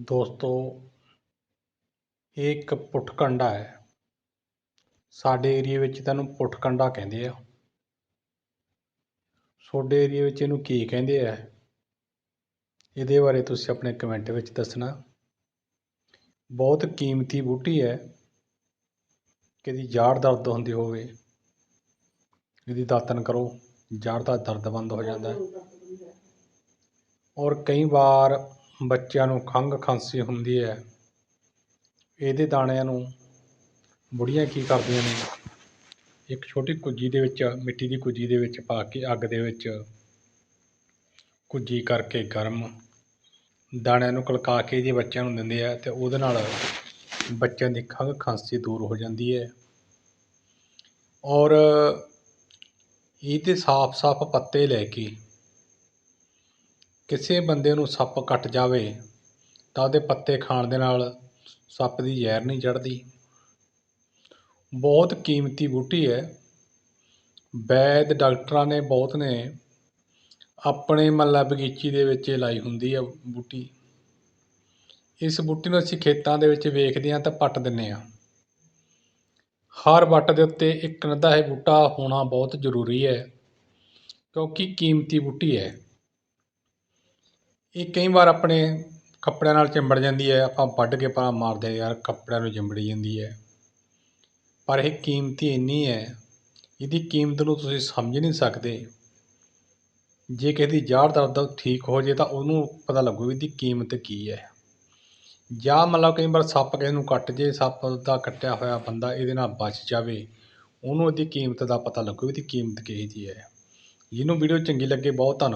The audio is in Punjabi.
ਦੋਸਤੋ, ਇਹ ਇੱਕ ਪੁੱਠ ਕੰਡਾ ਹੈ। ਸਾਡੇ ਏਰੀਏ ਵਿੱਚ ਤਾਂ ਇਹਨੂੰ ਪੁੱਠਕੰਡਾ ਕਹਿੰਦੇ ਆ। ਤੁਹਾਡੇ ਏਰੀਏ ਵਿੱਚ ਇਹਨੂੰ ਕੀ ਕਹਿੰਦੇ ਆ? ਇਹਦੇ ਬਾਰੇ ਤੁਸੀਂ ਆਪਣੇ ਕਮੈਂਟ ਵਿੱਚ ਦੱਸਣਾ। ਬਹੁਤ ਕੀਮਤੀ ਬੂਟੀ ਹੈ। ਕਿਦੀ ਜਾੜ ਦਰਦ ਹੁੰਦੀ ਹੋਵੇ, ਇਹਦੀ ਦਾਤਨ ਕਰੋ, ਜਾੜ ਦਾ ਦਰਦ ਬੰਦ ਹੋ ਜਾਂਦਾ ਹੈ। ਔਰ ਕਈ ਵਾਰ ਬੱਚਿਆਂ ਨੂੰ ਖੰਘ ਖਾਂਸੀ ਹੁੰਦੀ ਹੈ। ਇਹਦੇ ਦਾਣਿਆਂ ਨੂੰ ਬੁੜੀਆਂ ਕੀ ਕਰਦੀਆਂ ਨੇ? ਇੱਕ ਛੋਟੀ ਕੁੱਜੀ ਦੇ ਵਿੱਚ, ਮਿੱਟੀ ਦੀ ਕੁੱਜੀ ਦੇ ਵਿੱਚ ਪਾ ਕੇ ਅੱਗ ਦੇ ਵਿੱਚ ਕੁੱਜੀ ਕਰਕੇ ਗਰਮ ਦਾਣਿਆਂ ਨੂੰ ਕਲਕਾ ਕੇ ਜੇ ਬੱਚਿਆਂ ਨੂੰ ਦਿੰਦੇ ਆ ਤੇ ਉਹਦੇ ਨਾਲ ਬੱਚਿਆਂ ਦੀ ਖੰਘ ਖਾਂਸੀ ਦੂਰ ਹੋ ਜਾਂਦੀ ਹੈ। ਔਰ ਇਹਦੇ ਸਾਫ਼-ਸਾਫ਼ ਪੱਤੇ ਲੈ ਕੇ ਕਿਸੇ ਬੰਦੇ ਨੂੰ ਸੱਪ ਕੱਟ ਜਾਵੇ ਤਾਂ ਉਹਦੇ ਪੱਤੇ ਖਾਣ ਦੇ ਨਾਲ ਸੱਪ ਦੀ ਜ਼ਹਿਰ ਨਹੀਂ ਚੜ੍ਹਦੀ। ਬਹੁਤ ਕੀਮਤੀ ਬੂਟੀ ਹੈ। ਵੈਦ ਡਾਕਟਰਾਂ ਨੇ ਬਹੁਤ ਨੇ ਆਪਣੇ ਮੱਲਾ ਬਗੀਚੀ ਦੇ ਵਿੱਚ ਲਾਈ ਹੁੰਦੀ ਆ ਬੂਟੀ। ਇਸ ਬੂਟੀ ਨੂੰ ਅਸੀਂ ਖੇਤਾਂ ਦੇ ਵਿੱਚ ਵੇਖਦੇ ਹਾਂ ਤਾਂ ਪੱਟ ਦਿੰਦੇ ਹਾਂ। ਹਰ ਵੱਟ ਦੇ ਉੱਤੇ ਇੱਕ ਨੱਦਾ ਇਹ ਬੂਟਾ ਹੋਣਾ ਬਹੁਤ ਜ਼ਰੂਰੀ ਹੈ, ਕਿਉਂਕਿ ਕੀਮਤੀ ਬੂਟੀ ਹੈ। ਇਹ ਕਈ ਵਾਰ ਆਪਣੇ ਕੱਪੜਿਆਂ ਨਾਲ ਚਿੰਬੜ ਜਾਂਦੀ ਹੈ, ਆਪਾਂ ਵੱਢ ਕੇ ਪਾ ਮਾਰਦੇ ਯਾਰ ਕੱਪੜਿਆਂ ਨੂੰ ਚਿੰਬੜੀ ਜਾਂਦੀ ਹੈ। ਪਰ ਇਹ ਕੀਮਤੀ ਇੰਨੀ ਹੈ, ਇਹਦੀ ਕੀਮਤ ਨੂੰ ਤੁਸੀਂ ਸਮਝ ਨਹੀਂ ਸਕਦੇ। ਜੇ ਕਿਸੇ ਦੀ ਜਾੜ ਦਰਦ ਠੀਕ ਹੋ ਜੇ ਤਾਂ ਉਹਨੂੰ ਪਤਾ ਲੱਗੂ ਵੀ ਇਹਦੀ ਕੀਮਤ ਕੀ ਹੈ। ਜਾਂ ਮਤਲਬ ਕਈ ਵਾਰ ਸੱਪ ਕਿਸੇ ਨੂੰ ਕੱਟ ਜੇ, ਸੱਪ ਦਾ ਕੱਟਿਆ ਹੋਇਆ ਬੰਦਾ ਇਹਦੇ ਨਾਲ ਬਚ ਜਾਵੇ, ਉਹਨੂੰ ਇਹਦੀ ਕੀਮਤ ਦਾ ਪਤਾ ਲੱਗੂ ਵੀ ਇਹਦੀ ਕੀਮਤ ਕਿਹੋ ਜਿਹੀ ਹੈ। ਜਿਹਨੂੰ ਵੀਡੀਓ ਚੰਗੀ ਲੱਗੇ ਬਹੁਤ ਧੰਨਵਾਦ।